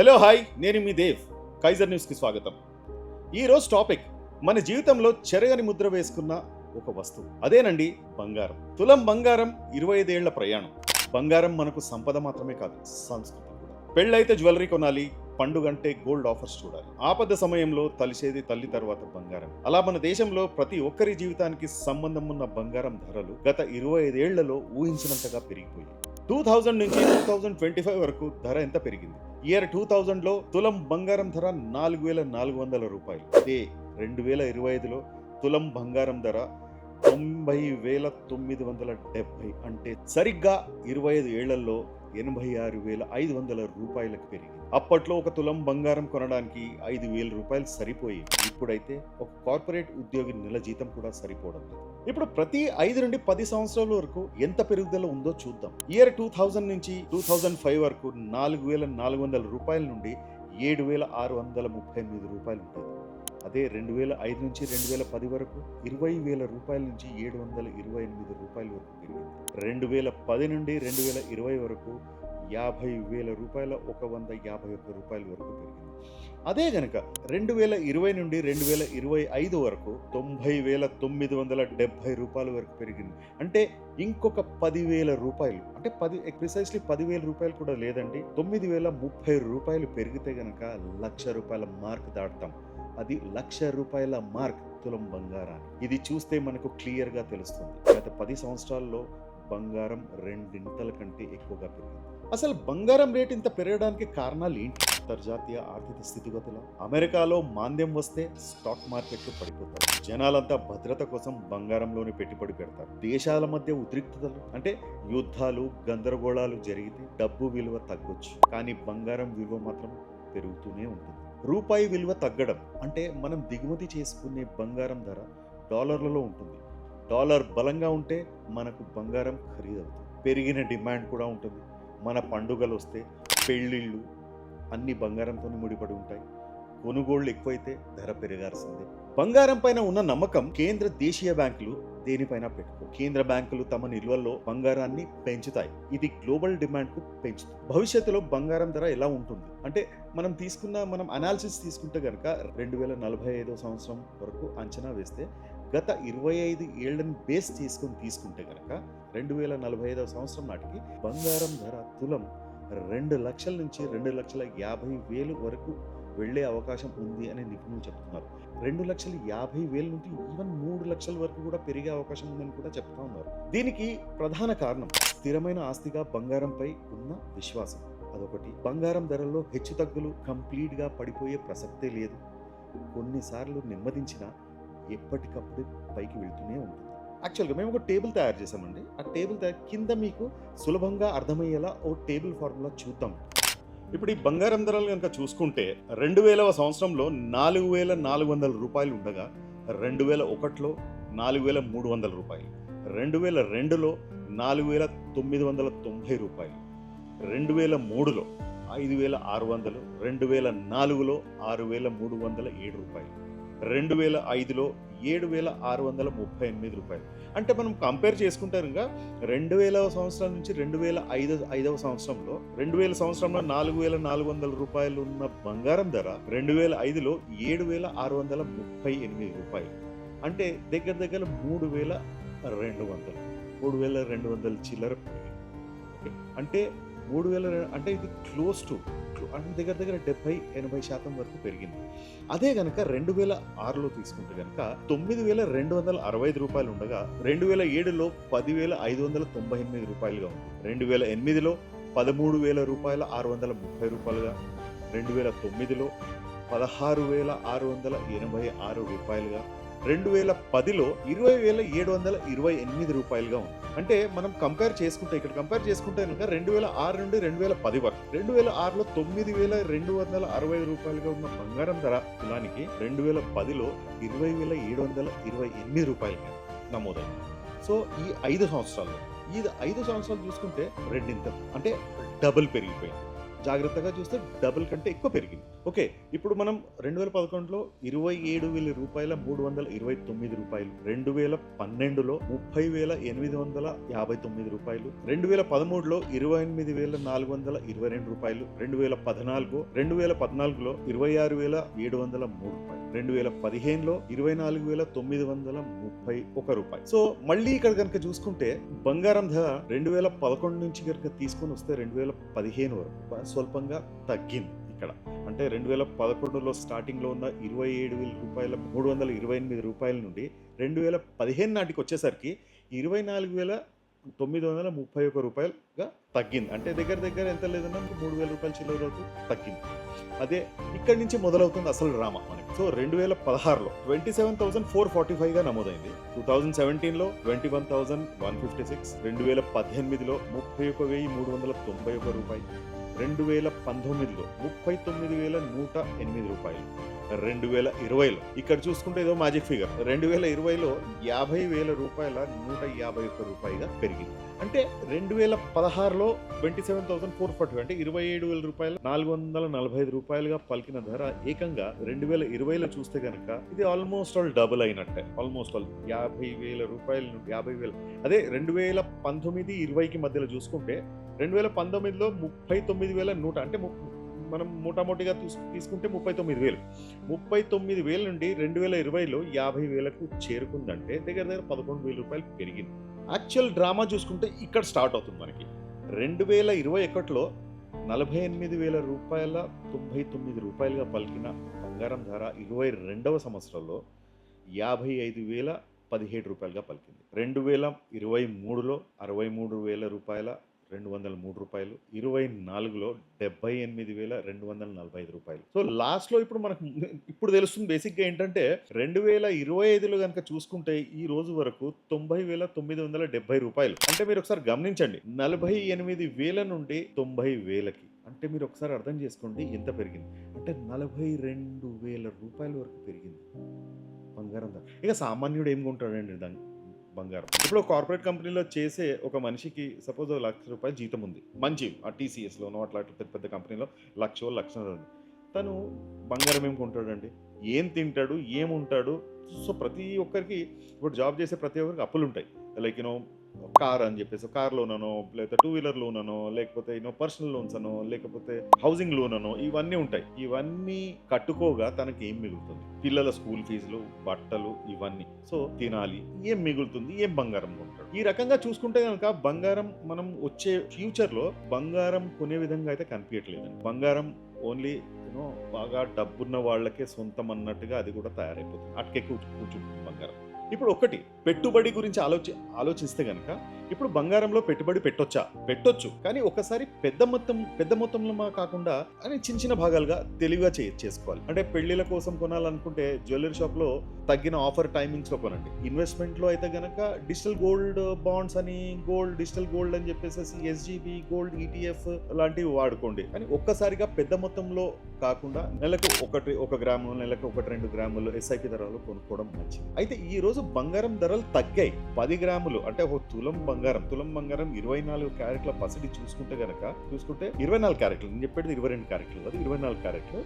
Hello hi నేను మీ Dev. Kaiser న్యూస్కి స్వాగతం. ఈరోజు టాపిక్ మన జీవితంలో చెరగని ముద్ర వేసుకున్న ఒక వస్తువు. అదేనండి బంగారం. తులం బంగారం ఇరవై ఐదేళ్ళ ప్రయాణం. బంగారం మనకు సంపద మాత్రమే కాదు సంస్కృతి కూడా. పెళ్ళైతే జ్యువెలరీ కొనాలి పండుగంటే గోల్డ్ ఆఫర్స్ చూడాలి. ఆపద సమయంలో తలిసేది తల్లి తర్వాత బంగారం. అలా మన దేశంలో ప్రతి ఒక్కరి జీవితానికి సంబంధం ఉన్న బంగారం ధరలు గత ఇరవై ఐదేళ్ళలో ఊహించినంతగా పెరిగిపోయాయి. టూ థౌజండ్ నుంచి టూ థౌజండ్ ట్వంటీ ఫైవ్ వరకు ధర ఎంత పెరిగింది? ఇయర్ టూ థౌజండ్లో తులం బంగారం ధర నాలుగు వేల నాలుగు వందల రూపాయలు. అదే రెండు వేల ఇరవై ఐదులో తులం బంగారం ధర తొంభై వేల తొమ్మిది వందల డెబ్బై అంటే సరిగ్గా ఇరవై ఐదు ఏళ్ళలో ఎనభై ఆరు వేల ఐదు వందల రూపాయలకు పెరిగింది. అప్పట్లో ఒక తులం బంగారం కొనడానికి ఐదు వేల రూపాయలు సరిపోయి ఇప్పుడైతే ఒక కార్పొరేట్ ఉద్యోగి నెల జీతం కూడా సరిపోవడం లేదు. ఇప్పుడు ప్రతి ఐదు నుండి పది సంవత్సరాల వరకు ఎంత పెరుగుదల ఉందో చూద్దాం. ఇయర్ టూ థౌజండ్ నుంచి టూ థౌజండ్ ఫైవ్ వరకు నాలుగు వేల నాలుగు వందల రూపాయల నుండి ఏడు వేల ఆరు వందల ముప్పై ఎనిమిది రూపాయలు ఉంటుంది అదే రెండు వేల ఐదు నుంచి రెండు వేల పది వరకు ఇరవై వేల రూపాయల నుంచి ఏడు వందల ఇరవై ఎనిమిది రూపాయల వరకు పెరిగింది. రెండు వేల పది నుండి రెండు వేల ఇరవై వరకు యాభై వేల రూపాయల ఒక వంద యాభై ఒక్క రూపాయల వరకు పెరిగింది. అదే గనక రెండు వేల ఇరవై నుండి రెండు వేల ఇరవై ఐదు వరకు తొంభై వేల తొమ్మిది వందల డెబ్బై రూపాయల వరకు పెరిగింది. అంటే ఇంకొక పదివేల రూపాయలు అంటే పది ప్రిసైస్లీ పదివేల రూపాయలు కూడా లేదండి. తొమ్మిది వేల ముప్పై రూపాయలు పెరిగితే గనక లక్ష రూపాయల మార్క్ దాటుతాం. అది లక్ష రూపాయల మార్క్ తులం బంగారాన్ని. ఇది చూస్తే మనకు క్లియర్గా తెలుస్తుంది. గత పది సంవత్సరాల్లో బంగారం రెండింతల కంటే ఎక్కువగా పెరిగింది. అసలు బంగారం రేట్ ఇంత పెరగడానికి కారణాలు ఏంటి? అంతర్జాతీయ ఆర్థిక స్థితిగతుల. అమెరికాలో మాంద్యం వస్తే స్టాక్ మార్కెట్లు పడిపోతారు జనాలంతా భద్రత కోసం బంగారంలోనే పెట్టుబడి పెడతారు. దేశాల మధ్య ఉద్రిక్తతలు అంటే యుద్ధాలు గందరగోళాలు జరిగితే డబ్బు విలువ తగ్గొచ్చు. కానీ బంగారం విలువ మాత్రం పెరుగుతూనే ఉంటుంది. రూపాయి విలువ తగ్గడం అంటే మనం దిగుమతి చేసుకునే బంగారం ధర డాలర్లలో ఉంటుంది. డాలర్ బలంగా ఉంటే మనకు బంగారం ఖరీదవుతుంది. పెరిగిన డిమాండ్ కూడా ఉంటుంది. మన పండుగలు వస్తే పెళ్ళిళ్ళు అన్ని బంగారంతో ముడిపడి ఉంటాయి. కొనుగోళ్ళు ఎక్కువైతే ధర పెరగాల్సిందే. బంగారం పైన ఉన్న నమ్మకం కేంద్ర దేశీయ బ్యాంకులు దేనిపైన పెట్టుకో. కేంద్ర బ్యాంకులు తమ నిల్వల్లో బంగారాన్ని పెంచుతాయి. ఇది గ్లోబల్ డిమాండ్కు పెంచుతుంది. భవిష్యత్తులో బంగారం ధర ఎలా ఉంటుంది? అంటే మనం తీసుకున్న మనం అనాలిసిస్ తీసుకుంటే కనుక రెండు వేల నలభై ఐదో సంవత్సరం వరకు అంచనా వేస్తే గత ఇరవై ఐదు ఏళ్ళను బేస్ చేసుకుని తీసుకుంటే కనుక రెండు వేల నలభై ఐదవ సంవత్సరం నాటికి బంగారం ధర తులం రెండు లక్షల నుంచి రెండు లక్షల యాభై వేలు వరకు వెళ్ళే అవకాశం ఉంది అని నిపుణులు చెప్తున్నారు. రెండు లక్షల యాభై వేల నుండి ఈవెన్ మూడు లక్షల వరకు కూడా పెరిగే అవకాశం ఉందని కూడా చెప్తా ఉన్నారు. దీనికి ప్రధాన కారణం స్థిరమైన ఆస్తిగా బంగారంపై ఉన్న విశ్వాసం. అదొకటి. బంగారం ధరల్లో హెచ్చుతగ్గులు కంప్లీట్గా పడిపోయే ప్రసక్తే లేదు. కొన్నిసార్లు నెమ్మదించిన ఎప్పటికప్పుడు పైకి వెళ్తూనే ఉంటుంది. యాక్చువల్గా మేము ఒక టేబుల్ తయారు చేసామండి ఆ టేబుల్ తయారు కింద మీకు సులభంగా అర్థమయ్యేలా ఓ టేబుల్ ఫార్ములా చూద్దాం. ఇప్పుడు ఈ బంగారం ధరలు కనుక చూసుకుంటే రెండు వేలవ సంవత్సరంలో నాలుగు వేల నాలుగు వందల రూపాయలు ఉండగా రెండు వేల ఒకటిలో నాలుగు వేల మూడు వందల రూపాయలు రెండు వేల రెండులో నాలుగు వేల తొమ్మిది వందల తొంభై రూపాయలు రెండు వేల మూడులో ఐదు వేల ఆరు వందలు రెండు వేల నాలుగులో ఆరు వేల మూడు వందల ఏడు రూపాయలు. రెండు వేల ఐదులో ఏడు వేల ఆరు వందల ముప్పై ఎనిమిది రూపాయలు. అంటే మనం కంపేర్ చేసుకుంటే ఇంకా రెండు వేల సంవత్సరం నుంచి రెండు వేల ఐదు ఐదవ సంవత్సరంలో రెండు వేల సంవత్సరంలో నాలుగు వేల నాలుగు వందల రూపాయలు ఉన్న బంగారం ధర రెండు వేల ఐదులో ఏడు వేల ఆరు వందల ముప్పై ఎనిమిది రూపాయలు. అంటే దగ్గర దగ్గర మూడు వేల రెండు వందలు మూడు వేల రెండు వందల చిల్లర అంటే మూడు వేల అంటే ఇది క్లోజ్ టు అంటే దగ్గర దగ్గర డెబ్బై ఎనభై శాతం వరకు పెరిగింది. అదే గనక రెండు వేల ఆరులో తీసుకుంటే గనక తొమ్మిది వేల రెండు వందల అరవై ఐదు రూపాయలు ఉండగా రెండు వేల ఏడులో పదివేల ఐదు వందల తొంభై ఎనిమిది రూపాయలుగా ఉంది. రెండు వేల ఎనిమిదిలో పదమూడు వేల రూపాయల ఆరు వందల ముప్పై రూపాయలుగా రెండు వేల తొమ్మిదిలో పదహారు వేల ఆరు వందల ఎనభై ఆరు రూపాయలుగా రెండు వేల పదిలో ఇరవై వేల ఏడు వందల ఇరవై ఎనిమిది రూపాయలుగా ఉంది. అంటే మనం కంపేర్ చేసుకుంటే ఇక్కడ కంపేర్ చేసుకుంటే కనుక రెండు వేల ఆరు నుండి రెండు వేల పది వరకు. రెండు వేల ఆరులో తొమ్మిది వేల రెండు వందల అరవై రూపాయలుగా ఉన్న బంగారం ధర తులానికి రెండు వేల పదిలో ఇరవై వేల ఏడు వందల ఇరవై ఎనిమిది రూపాయలుగా నమోదైంది. సో ఈ ఐదు సంవత్సరాల్లో ఈ ఐదు సంవత్సరాలు చూసుకుంటే రెండింత అంటే డబుల్ పెరిగిపోయింది. జాగ్రత్తగా చూస్తే డబుల్ కంటే ఎక్కువ పెరిగింది. ఓకే ఇప్పుడు మనం రెండు వేల పదకొండులో ఇరవై ఏడు వేల రూపాయల మూడు వందల ఇరవై తొమ్మిది రూపాయలు రెండు వేల పన్నెండులో ముప్పై వేల ఎనిమిది వందల యాభై తొమ్మిది రూపాయలు రెండు వేల పదమూడులో ఇరవై ఎనిమిది వేల నాలుగు వందల ఇరవై రెండు రూపాయలు రెండు వేల పద్నాలుగు రెండు వేల పద్నాలుగులో ఇరవై ఆరు వేల ఏడు వందల మూడు రూపాయలు రెండు వేల పదిహేనులో ఇరవై నాలుగు వేల తొమ్మిది వందల ముప్పై ఒక రూపాయి సో మళ్ళీ ఇక్కడ కనుక చూసుకుంటే బంగారం ధర రెండు వేల పదకొండు నుంచి కనుక తీసుకొని వస్తే రెండు వేల పదిహేను వరకు. స్వల్పంగా తగ్గింది ఇక్కడ. అంటే రెండు వేల పదకొండులో స్టార్టింగ్లో ఉన్న ఇరవై ఏడు వేల రూపాయల మూడు వందల ఇరవై ఎనిమిది రూపాయల నుండి రెండు వేల పదిహేను నాటికి వచ్చేసరికి ఇరవై నాలుగు వేల తొమ్మిది వందల ముప్పై ఒక రూపాయలుగా తగ్గింది. అంటే దగ్గర దగ్గర ఎంత లేదన్నా మూడు వేల రూపాయల చిల్లర వరకు తగ్గింది. అదే ఇక్కడి నుంచి మొదలవుతుంది అసలు డ్రామా మనకి. సో రెండు వేల పదహారులో twenty seven thousand four forty ఫైవ్గా నమోదైంది. టూ థౌసండ్ సెవెంటీన్లో twenty one thousand one fifty six. రెండు వేల పద్దెనిమిదిలో ముప్పై ఒక వెయ్యి మూడు వందల తొంభై ఒక రూపాయి రెండు వేల పంతొమ్మిదిలో ముప్పై తొమ్మిది వేల నూట ఎనిమిది రూపాయలు. రెండు వేల ఇరవైలో ఇక్కడ చూసుకుంటే ఏదో మ్యాజిక్ ఫిగర్ రెండు వేల ఇరవైలో యాభై వేల రూపాయల నూట యాభై ఒక్క రూపాయిగా పెరిగింది. అంటే రెండు వేల పదహారులో twenty seven thousand four forty అంటే ఇరవై ఏడు వేల రూపాయలు నాలుగు వందల నలభై ఐదు రూపాయలుగా పలికిన ధర ఏకంగా రెండు వేల ఇరవైలో చూస్తే కనుక ఇది ఆల్మోస్ట్ ఆల్ డబుల్ అయినట్టే. ఆల్మోస్ట్ ఆల్ యాభై వేల రూపాయల నుండి యాభై వేల. అదే రెండు వేల పంతొమ్మిది ఇరవైకి మధ్యలో చూసుకుంటే రెండు వేల పంతొమ్మిదిలో ముప్పై తొమ్మిది వేల నూట అంటే మనం మూటామోటిగా తీసు- తీసుకుంటే ముప్పై తొమ్మిది వేలు. ముప్పై తొమ్మిది వేల నుండి రెండు వేల ఇరవైలో యాభై వేలకు చేరుకుందంటే దగ్గర దగ్గర పదకొండు వేల రూపాయలు పెరిగింది. యాక్చువల్ డ్రామా చూసుకుంటే ఇక్కడ స్టార్ట్ అవుతుంది మనకి. రెండు వేల ఇరవై ఒకటిలో నలభై ఎనిమిది వేల రూపాయల తొంభై తొమ్మిది రూపాయలుగా పలికిన బంగారం ధర ఇరవై రెండవ సంవత్సరంలో యాభై ఐదు వేల పదిహేడు రూపాయలుగా పలికింది. రెండు వేల ఇరవై మూడులో అరవై మూడు వేల రూపాయల రెండు వందల మూడు రూపాయలు ఇరవై నాలుగులో డెబ్బై ఎనిమిది వేల రెండు వందల నలభై ఐదు రూపాయలు. సో లాస్ట్లో ఇప్పుడు మనకు ఇప్పుడు తెలుస్తుంది బేసిక్గా ఏంటంటే రెండు వేల ఇరవై ఐదులో కనుక చూసుకుంటే ఈ రోజు వరకు తొంభై వేల తొమ్మిది వందల డెబ్బై రూపాయలు. అంటే మీరు ఒకసారి గమనించండి నలభై ఎనిమిది వేల నుండి తొంభై వేలకి. అంటే మీరు ఒకసారి అర్థం చేసుకోండి ఎంత పెరిగింది. అంటే నలభై రెండు వేల రూపాయల వరకు పెరిగింది. బంగారం ఇక సామాన్యుడు ఏం కొంటాడండి దాన్ని? బంగారం. ఇప్పుడు కార్పొరేట్ కంపెనీలో చేసే ఒక మనిషికి సపోజ్ లక్ష రూపాయలు జీతం ఉంది. మంచి ఆ టీసీఎస్లోనో అట్లా అట్లా పెద్ద పెద్ద కంపెనీలో లక్ష లక్ష ఉంది. తను బంగారం ఏం కొంటాడండి? ఏం తింటాడు? ఏం సో ప్రతి ఒక్కరికి ఇప్పుడు జాబ్ చేసే ప్రతి ఒక్కరికి అప్పులు ఉంటాయి లైక్ యూనో కార్ అని చెప్పేసి కార్ లోన్ అనో లేకపోతే టూ వీలర్ లోన్ అనో లేకపోతే యూనో పర్సనల్ లోన్స్ అనో లేకపోతే హౌసింగ్ లోన్ అనో ఇవన్నీ ఉంటాయి. ఇవన్నీ కట్టుకోగా తనకి ఏం మిగులుతుంది? పిల్లల స్కూల్ ఫీజులు బట్టలు ఇవన్నీ. సో తినాలి. ఏం మిగులుతుంది? ఏం బంగారం కొంటాడు? ఈ రకంగా చూసుకుంటే కనుక బంగారం మనం వచ్చే ఫ్యూచర్లో బంగారం కొనే విధంగా అయితే కనిపించట్లేదండి బంగారం ఓన్లీ యూనో బాగా డబ్బున్న వాళ్ళకే సొంతం అన్నట్టుగా అది కూడా తయారైపోతుంది. అటుకెక్కి కూర్చుంటుంది బంగారం. ఇప్పుడు ఒకటి పెట్టుబడి గురించి ఆలోచి ఆలోచిస్తే గనక ఇప్పుడు బంగారంలో పెట్టుబడి పెట్టొచ్చా? పెట్టొచ్చు. కానీ ఒకసారి పెద్ద మొత్తం పెద్ద మొత్తంలో మా కాకుండా అని చిన్న చిన్న భాగాలుగా తెలివిగా చే చేసుకోవాలి. అంటే పెళ్ళిళ్ళ కోసం కొనాలనుకుంటే జ్యువెలరీ షాప్లో తగ్గిన ఆఫర్ టైమింగ్స్లో కొనండి. ఇన్వెస్ట్మెంట్లో అయితే గనక డిజిటల్ గోల్డ్ బాండ్స్ అని గోల్డ్ డిజిటల్ గోల్డ్ అని చెప్పేసి ఎస్జీబీ గోల్డ్ ఈటీఎఫ్ లాంటివి వాడుకోండి. కానీ ఒక్కసారిగా పెద్ద మొత్తంలో కాకుండా నెలకు ఒకటి ఒక గ్రాము నెలకు ఒకటి రెండు గ్రాములు ఎస్ఐపి ధరలు కొనుక్కోవడం మంచిది. అయితే ఈ రోజు బంగారం ధరలు తగ్గాయి. పది గ్రాములు అంటే ఒక తులం బంగారం తులం బంగారం ఇరవై నాలుగు క్యారెట్ల పసిడి చూసుకుంటే గనక చూసుకుంటే ఇరవై నాలుగు క్యారెట్లు నేను చెప్పేది ఇరవై రెండు క్యారెట్లు అది ఇరవై నాలుగు క్యారెట్లు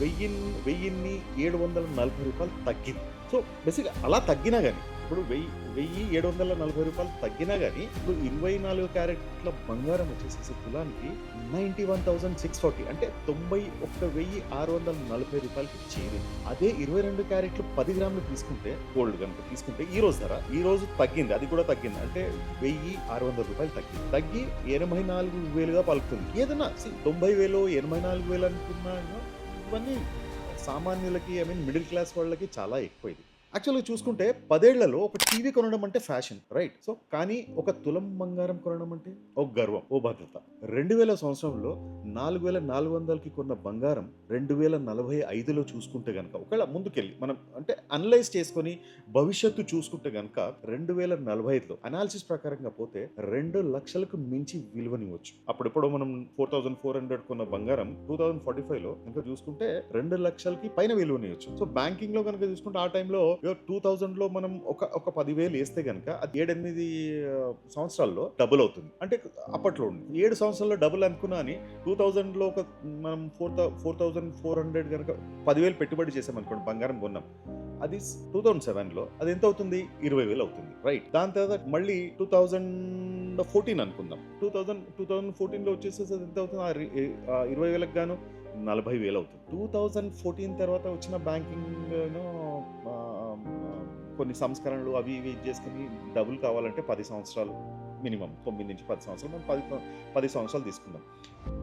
వెయ్యి వెయ్యిన్ని ఏడు వందల నలభై రూపాయలు తగ్గింది. సో బేసిక్గా అలా తగ్గినా కానీ ఇప్పుడు వెయ్యి వెయ్యి ఏడు వందల నలభై రూపాయలు తగ్గినా కానీ ఇప్పుడు ఇరవై నాలుగు క్యారెట్ల బంగారం వచ్చేసేసి తులానికి ninety one thousand six forty అంటే తొంభై ఒక్క వెయ్యి ఆరు వందల నలభై రూపాయలకి చేరింది అదే ఇరవై రెండు క్యారెట్లు పది గ్రాములు తీసుకుంటే గోల్డ్ కనుక తీసుకుంటే ఈ రోజు ధర ఈ రోజు తగ్గింది అది కూడా తగ్గింది అంటే వెయ్యి ఆరు వందల రూపాయలు తగ్గింది తగ్గి ఎనభై నాలుగు వేలుగా పలుకుతుంది. ఏదన్నా తొంభై వేలు ఎనభై నాలుగు వేలు అనుకున్నా ఇవన్నీ సామాన్యులకి ఐ మీన్ మిడిల్ క్లాస్ వాళ్ళకి చాలా ఎక్కువ ఇది యాక్చువల్గా చూసుకుంటే పదేళ్ళలో ఒక టీవీ కొనడం అంటే ఫ్యాషన్ రైట్ సో కానీ ఒక తులం బంగారం కొనడం అంటే? ఒక గర్వం ఓ భద్రత. రెండు వేల సంవత్సరంలో నాలుగు వేల నాలుగు వందలకి కొన్న బంగారం రెండు వేల నలభై ఐదులో చూసుకుంటే కనుక ఒకవేళ ముందుకెళ్ళి మనం అంటే అనలైజ్ చేసుకొని భవిష్యత్తు చూసుకుంటే కనుక రెండు వేల నలభై ఐదులో అనాలిసిస్ ప్రకారంగా పోతే రెండు లక్షలకు మించి విలువనివ్వచ్చు. అప్పుడెప్పుడో మనం ఫోర్ థౌసండ్ ఫోర్ హండ్రెడ్ కొన్న బంగారం టూ థౌసండ్ ఫార్టీ ఫైవ్లో ఇంకా చూసుకుంటే రెండు లక్షలకి పైన విలువనివ్వచ్చు. సో బ్యాంకింగ్లో కనుక చూసుకుంటే ఆ టైంలో టూ థౌజండ్లో మనం ఒక ఒక పదివేలు వేస్తే గనక అది ఏడెనిమిది సంవత్సరాల్లో డబుల్ అవుతుంది. అంటే అప్పట్లో ఉంది ఏడు సంవత్సరాల్లో డబుల్ అనుకున్నా అని టూ థౌజండ్లో ఒక మనం four four thousand four hundred కనుక పదివేలు పెట్టుబడి చేసాం అనుకోండి బంగారం కొన్నాం. అది టూ థౌజండ్ సెవెన్లో అది ఎంత అవుతుంది? ఇరవై వేలు అవుతుంది. రైట్ దాని తర్వాత మళ్ళీ టూ థౌజండ్ ఫోర్టీన్ అనుకుందాం. టూ థౌజండ్ టూ థౌజండ్ ఫోర్టీన్లో వచ్చేసేసి అది ఎంత అవుతుంది? ఇరవై వేలకు గాను నలభై వేలు అవుతుంది. టూ థౌజండ్ ఫోర్టీన్ తర్వాత వచ్చిన బ్యాంకింగ్ కొన్ని సంస్కరణలు అవి ఇవి చేసుకుని డబుల్ కావాలంటే పది సంవత్సరాలు మినిమం తొమ్మిది నుంచి పది సంవత్సరాలు. మనం పది పది సంవత్సరాలు తీసుకుందాం.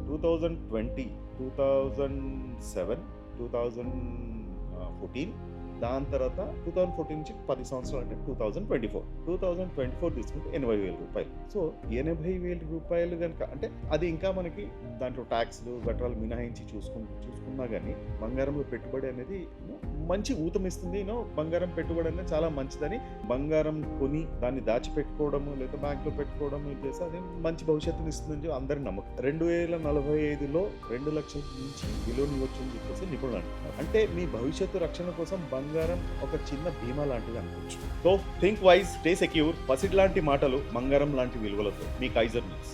Two thousand twenty two thousand seven two thousand fourteen దాని తర్వాత టూ థౌసండ్ ఫోర్టీన్ నుంచి పది సంవత్సరాలు అంటే two thousand twenty four two thousand twenty four తీసుకుంటే ఎనభై వేల రూపాయలు. సో ఎనభై వేల రూపాయలు కనుక అంటే అది ఇంకా మనకి దాంట్లో ట్యాక్స్లు గట్రాలు మినహాయించి చూసుకు చూసుకున్నా కానీ బంగారంలో పెట్టుబడి అనేది మంచి ఊతమిస్తుంది. నో బంగారం పెట్టుబడి అనేది చాలా మంచిదని బంగారం కొని దాన్ని దాచిపెట్టుకోవడము లేదా బ్యాంక్లో పెట్టుకోవడం చేస్తే అది మంచి భవిష్యత్తుని ఇస్తుందని అందరి నమ్మకం. రెండు వేల నలభై ఐదులో రెండు లక్షల నుంచి విలువని వచ్చింది చెప్పేసి నిపుణులు అంటున్నారు. అంటే మీ భవిష్యత్తు రక్షణ కోసం బంగారం ఒక చిన్న బీమా లాంటిది అనుకోవచ్చు. So think wise stay secure పసిడ్ లాంటి మాటలు బంగారం లాంటి విలువలతో. మీ కైజర్ న్యూస్